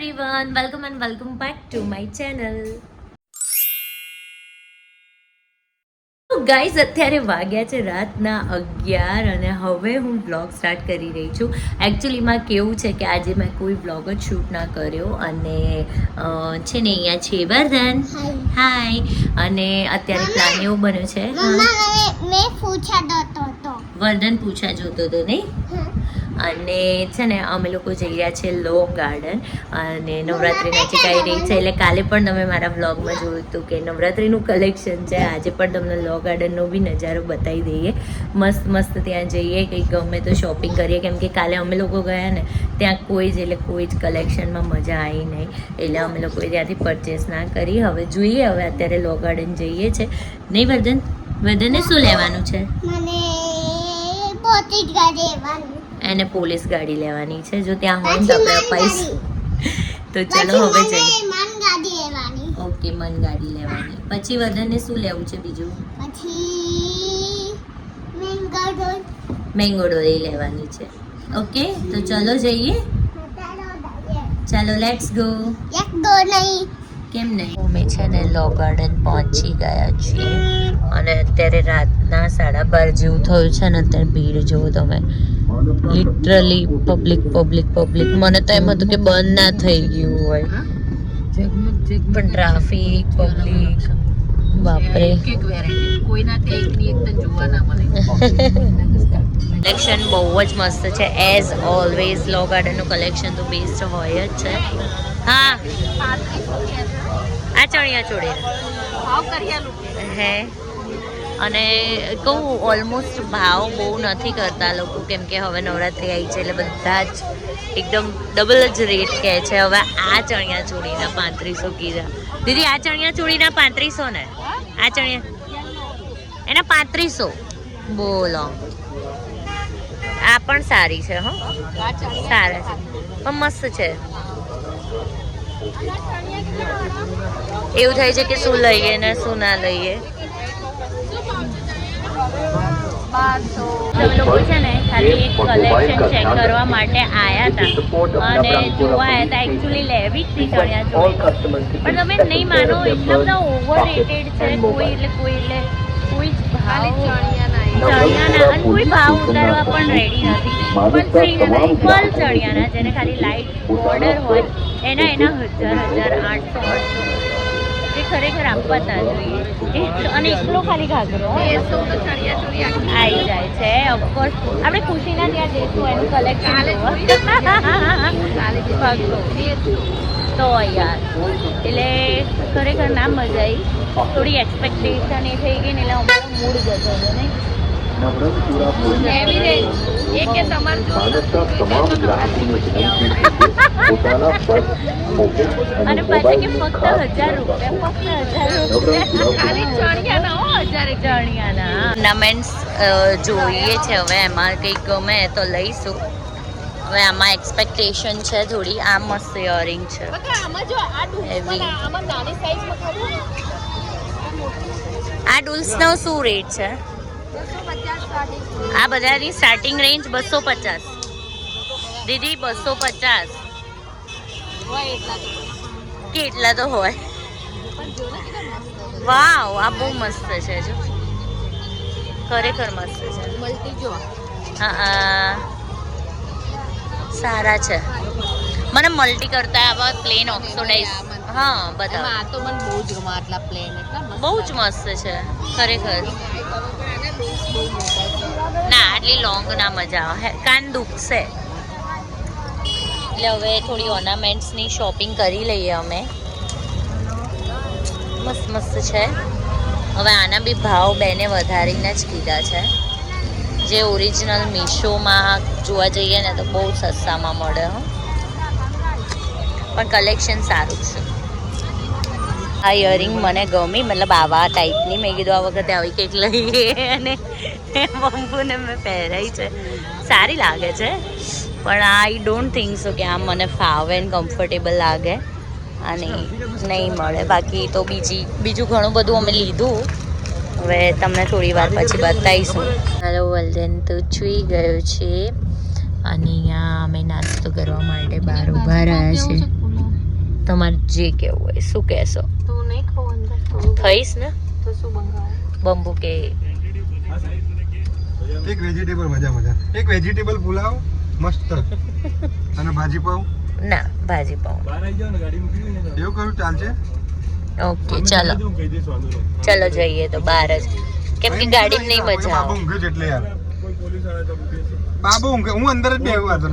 Everyone welcome and welcome back to my channel guys અત્યારે વાગ્યા છે રાતના અગિયાર અને હવે હું બ્લોગ સ્ટાર્ટ કરી રહી છું. એકચ્યુઅલીમાં કેવું છે કે આજે મેં કોઈ બ્લોગ જ શૂટ ના કર્યો અને છે ને અહીંયા છે વર્ધન. હાય અને અત્યારે પ્લાન એવો બન્યો છે વર્ધન પૂછા જોતો હતો નહીં? અને છે ને, અમે લોકો જઈ રહ્યા છે લો ગાર્ડન અને નવરાત્રી નજીક આવી રહી છે. એટલે કાલે પણ તમે મારા બ્લોગમાં જોયું હતું કે નવરાત્રીનું કલેક્શન છે. આજે પણ તમને લો ગાર્ડનનો બી નજારો બતાવી દઈએ. મસ્ત મસ્ત ત્યાં જઈએ. કંઈક ગમે તો શોપિંગ કરીએ. કેમ કે કાલે અમે લોકો ગયા ને, ત્યાં કોઈ જ, એટલે કોઈ જ કલેક્શનમાં મજા આવી નહીં. એટલે અમે લોકોએ ત્યાંથી પરચેસ ના કરી. હવે જોઈએ, હવે અત્યારે લો ગાર્ડન જઈએ છે. નહીં વર્ધન? વર્ધનને શું લેવાનું છે? મને પોતી જ લેવાની એને પોલીસ ગાડી લેવાની છે. જો ત્યાં હોય તો આપણે અપાઈશું તો ચલો હવે જઈએ. ઓકે મન ગાડી લેવાની. પછી વધારે શું લેવું છે બીજું? મેંગો ડોરી લેવાની છે. ઓકે તો ચલો જઈએ. ચાલો લેટ્સ ગો એક ગો નહીં કેમ નહીં? અમે છે ને લો ગાર્ડન પહોંચી ગયા છીએ. અને અત્યારે રાતના સાડા બાર જેવું થયું છે ને અત્યારે ભીડ જુઓ તમે. લિટરલી પબ્લિક પબ્લિક પબ્લિક મને તો એમ હતું કે બંધ ના થઈ ગયું હોય. પણ ટ્રાફિક પબ્લિક બાપરે. કલેક્શન બહુ જ મસ્ત છે. એઝ ઓલવેઝ લો ગાર્ડનનું કલેક્શન તો બેસ્ટ હોય જ છે. હા. આ ચણિયા ચોળી હે. અને કહું ઓલમોસ્ટ ભાવ બહુ નથી કરતા લોકો કેમ કે હવે નવરાત્રી આવી છે એટલે બધા જ એકદમ ડબલ જ રેટ કહે છે. હવે આ ચણિયા ચોળીના પાંત્રીસો કીધા. દીદી આ ચણિયા ચોળીના પાંત્રીસો ને? આ ચણિયા એના પાંત્રીસો? બોલો. આ પણ સારી છે હો. સારા છે. પણ મસ્ત છે. એવું થાય છે કે શું લઈએ ને શું ના લઈએ. તમે લોકો છે ને ખાલી એક કલેક્શન ચેક કરવા માટે આયા હતા. અને જોવા આયા હતા. એકચ્યુઅલી લેવી જ હતી ચણિયા ચોળી પણ તમે નહીં માનો એટલા બધા ઓવર રેટેડ છે. કોઈ એટલે કોઈ એટલે કોઈ જ ભાવ ચણિયાના અને કોઈ ભાવ ઉતારવા પણ રેડી નથી. પણ સિમ્પલ ચણિયાના જેને ખાલી લાઇટ બોર્ડર હોય. એના એના હજાર હજાર આઠસો આઠસો. જે ખરેખર આપવા ના જોઈએ અને એકલો ખાલી ઘાઘરો. આવી જાય છે ઓફકોર્સ આપણે ખુશીના ત્યાં જઈશું એનું કલેક્શન તો યાર એટલે ખરેખર ના મજા આવી. થોડી એક્સપેક્ટેશન એ થઈ ગઈ ને એટલે અમારો મૂડ જતો હતો નહીં. અને પાછા કે ફક્ત હજાર રૂપિયા ફક્ત હજાર ચણિયાના ઓર્નામેન્ટ્સ જોઈએ છે હવે એમાં કંઈક ગમે તો લઈશું. હવે આમાં એક્સપેક્ટેશન છે થોડી આ મસ્ત ઇયરિંગ છે. આ ડુલ્સનો શું રેટ છે? આ બધાની સ્ટાર્ટિંગ રેન્જ બસો પચાસ. દીદી બસો પચાસ. કેટલા તો હોય? વાવ આ બહુ મસ્ત છે જો. ખરેખર મસ્ત છે. હા સારા છે. મને મલ્ટી કરતા આવા પ્લેન ઓક્સોડાઇઝ હા બધા બહુ જ મસ્ત છે ખરેખર. ના, આટલી લોંગ ના મજા આવે. કાન દુખશે. એટલે હવે થોડી ઓર્નામેન્ટ્સની શોપિંગ કરી લઈએ અમે. મસ્ત મસ્ત છે. હવે આના બી ભાવ બેને વધારીને જ કીધા છે. જે ઓરિજિનલ મીશોમાં જોવા જઈએ ને તો બહુ સસ્તામાં મળે, હો. પણ કલેક્શન સારું છે. આ ઇયરિંગ મને ગમી, મતલબ આવા ટાઈપની મેં કીધું આ વખતે આવી કંઈક લઈએ અને બંબુને મેં પહેરાઈ છે. સારી લાગે છે, પણ આઈ ડોન્ટ થિંક સો કે આમ મને ફાવે એન્ડ કમ્ફર્ટેબલ લાગે. અને નહીં મળે. બાકી તો બીજી, બીજું ઘણું બધું અમે લીધું. હવે તમને થોડી વાર પછી બતાવીશું. હાલો વલ્દન તો ચૂઈ ગયો છે. અને અહીંયા અમે નાસ્તો કરવા માટે બહાર ઊભા રહ્યા છે. તમારે જે કેવું હોય, શું કહેશો? તું ખાઈશ ને? તો શું બંગાવ બંબુ કે એક વેજીટેબલ મજા મજા. એક વેજીટેબલ પુલાવ મસ્ત. અને ભાજી પાઉં? ના ભાજી પાઉં. એવું કરું ચાલશે? ઓકે ચાલો. ચાલો જઈએ તો બહાર જ. કેમ કે ગાડી નહીં મજા આવે. ઊંઘે એટલે યાર. બાબુ હું અંદર જ બેહું વાંધો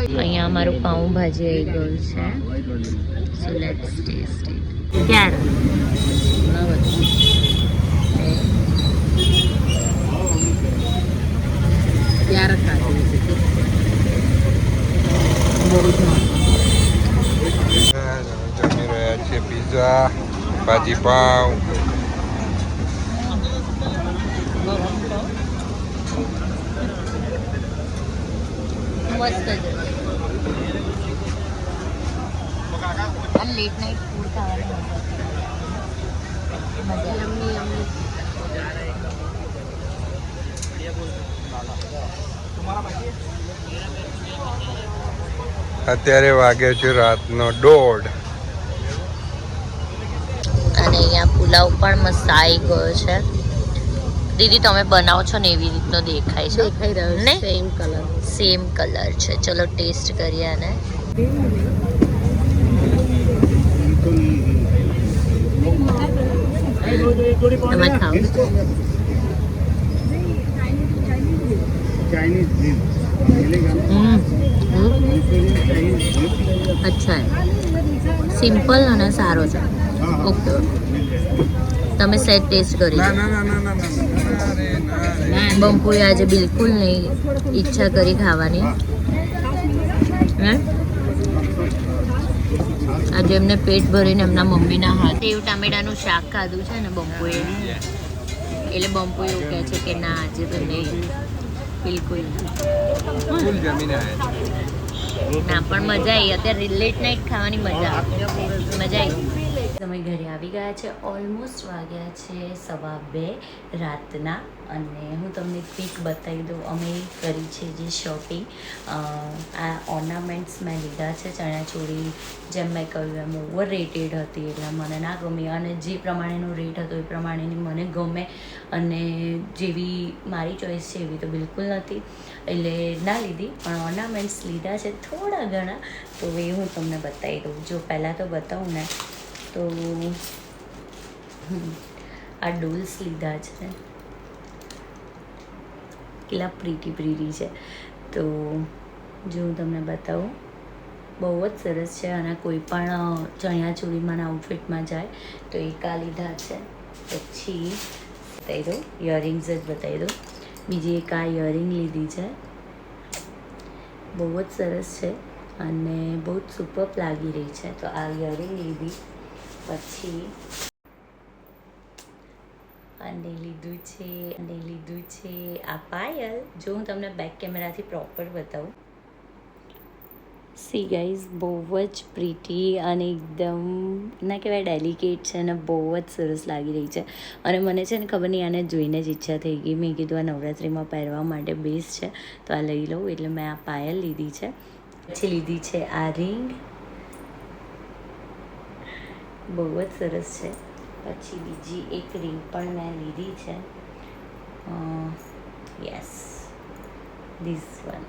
અહીંયા અમારું પાઉં ભાજી આવી ગયું છે. સો લેટ્સ ટેસ્ટ ઇટ ક્યારે? જમી રહ્યા છે પીઝા ભાજી પાવ મસ્ત જ. આ લેટ નાઇટ ફૂડ ખાવાની. અત્યારે વાગે છે રાતનો દોઢ. અને અહીંયા પુલાવ પણ મસ્ત આવી ગયો છે. દીદી તમે બનાવો છો ને એવી રીતનો દેખાય છે? દેખાઈ રહ્યો ને? સેમ કલર સેમ કલર છે. ચલો ટેસ્ટ કરીએ આને. અચ્છા. સિમ્પલ અને સારો છે. ઓકે તમે સેટ ટેસ્ટ કરી ના ના ના ના ના. બંપુએ આજે બિલકુલ નહીં ઈચ્છા કરી ખાવાની. હે? આજે એમને પેટ ભરીને એમના મમ્મીના હાથ એવું ટામેટાનું શાક ખાધું છે ને બંકુએ એટલે બંપુ એવું કહે છે કે ના આજે તો નહીં. બિલકુલ ના પણ મજા આવી અત્યારે લેટ નાઇટ ખાવાની મજા. મજા આવી તમે ઘરે આવી ગયા છે ઓલમોસ્ટ વાગ્યા છે સવા બે રાતના અને હું તમને ક્વિક બતાવી દઉં. અમે કરી છે જે શોપિંગ આ ઓર્નામેન્ટ્સ મેં લીધા છે, ચણાચોળી, જેમ મેં કહ્યું એમ ઓવર રેટેડ હતી એટલે મને ના ગમી. અને જે પ્રમાણેનો રેટ હતો એ પ્રમાણેની મને ગમે. અને જેવી મારી ચોઈસ છે એવી તો બિલકુલ નથી. એટલે ના લીધી, પણ ઓર્નામેન્ટ્સ લીધા છે થોડા ઘણા. તો એ હું તમને બતાવી દઉં. જો પહેલાં તો બતાવું ને. તો આ ડોલ્સ લીધા છે કેટલા પ્રીટી પ્રીટી છે. તો, જો હું તમને બતાવું, બહુ જ સરસ છે અને કોઈ પણ ચણિયાચોળીમાં આઉટફિટમાં જાય, તો એક આ લીધા છે. પછી બતાવી દઉં ઇયરિંગ્સ જ બતાવી દઉં. બીજી એક આ ઇયરિંગ લીધી છે. બહુ જ સરસ છે અને બહુ જ સુપર લાગી રહી છે. તો આ ઇયરિંગ લીધી. પછી અને લીધું છે અને લીધું છે આ પાયલ, જો હું તમને બેક કેમેરાથી પ્રોપર બતાવું. સી ગાઈઝ બહુ જ પ્રીટી અને એકદમ, ના કહેવાય ડેલિકેટ છે અને બહુ જ સરસ લાગી રહી છે. અને મને છે ને ખબર નહીં, આને જોઈને જ ઈચ્છા થઈ ગઈ. મેં કીધું આ નવરાત્રિમાં પહેરવા માટે બેસ્ટ છે, તો આ લઈ લઉં. એટલે મેં આ પાયલ લીધી છે. પછી લીધી છે આ રિંગ બહુ જ સરસ છે. પછી બીજી એક રિંગ પણ મેં લીધી છે. યસ ધીસ વન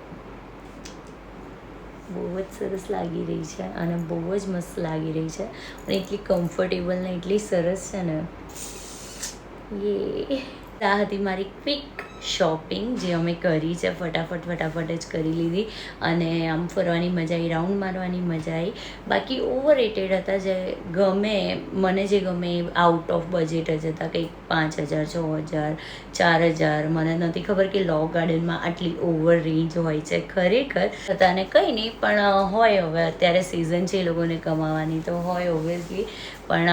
બહુ જ સરસ લાગી રહી છે અને બહુ જ મસ્ત લાગી રહી છે. અને એટલી કમ્ફર્ટેબલ ને એટલી સરસ છે ને. યે આ હતી મારી ક્વિક શોપિંગ જે અમે કરી છે, ફટાફટ ફટાફટ જ કરી લીધી. અને આમ ફરવાની મજા આવી રાઉન્ડ મારવાની મજા આવી બાકી ઓવર રેટેડ હતા, જે ગમે, મને જે ગમે એ આઉટ ઓફ બજેટ જ હતા. કંઈક પાંચ હજાર, છ હજાર, ચાર હજાર. મને નથી ખબર કે લો ગાર્ડનમાં આટલી ઓવર રેન્જ હોય છે. ખરેખર હતા ને કંઈ નહીં, પણ હોય હવે. અત્યારે સિઝન છે એ લોકોને કમાવાની, તો હોય ઓબ્વિયસલી પણ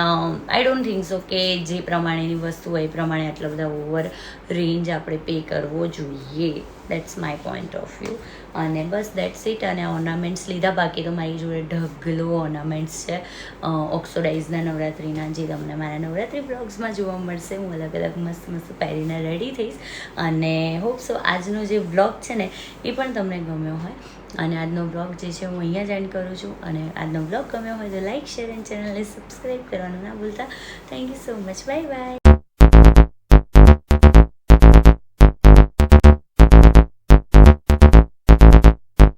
આઈ ડોન્ટ થિંક સો કે જે પ્રમાણેની વસ્તુ હોય એ પ્રમાણે આટલા બધા ઓવર રેન્જ આપણે પે કરવો જોઈએ. That's my point of view અને બસ દેટ્સ ઇટ અને ઓર્નામેન્ટ્સ લીધા. બાકી તો મારી જોડે ઢગલો ઓર્નામેન્ટ્સ છે. ઓક્સોડાઇઝના નવરાત્રિના જે તમને મારા નવરાત્રિ બ્લોગ્સમાં જોવા મળશે. હું અલગ અલગ મસ્ત મસ્ત પહેરીને રેડી થઈશ. અને હોપ સો આજનો જે વ્લોગ છે ને, એ પણ તમને ગમ્યો હોય. અને આજનો બ્લોગ જે છે હું અહીંયા જ એન્ડ કરું છું. અને આજનો બ્લોગ ગમ્યો હોય તો લાઇક શેર એન્ડ ચેનલને સબસ્ક્રાઈબ કરવાનું ના ભૂલતા. Thank you so much bye bye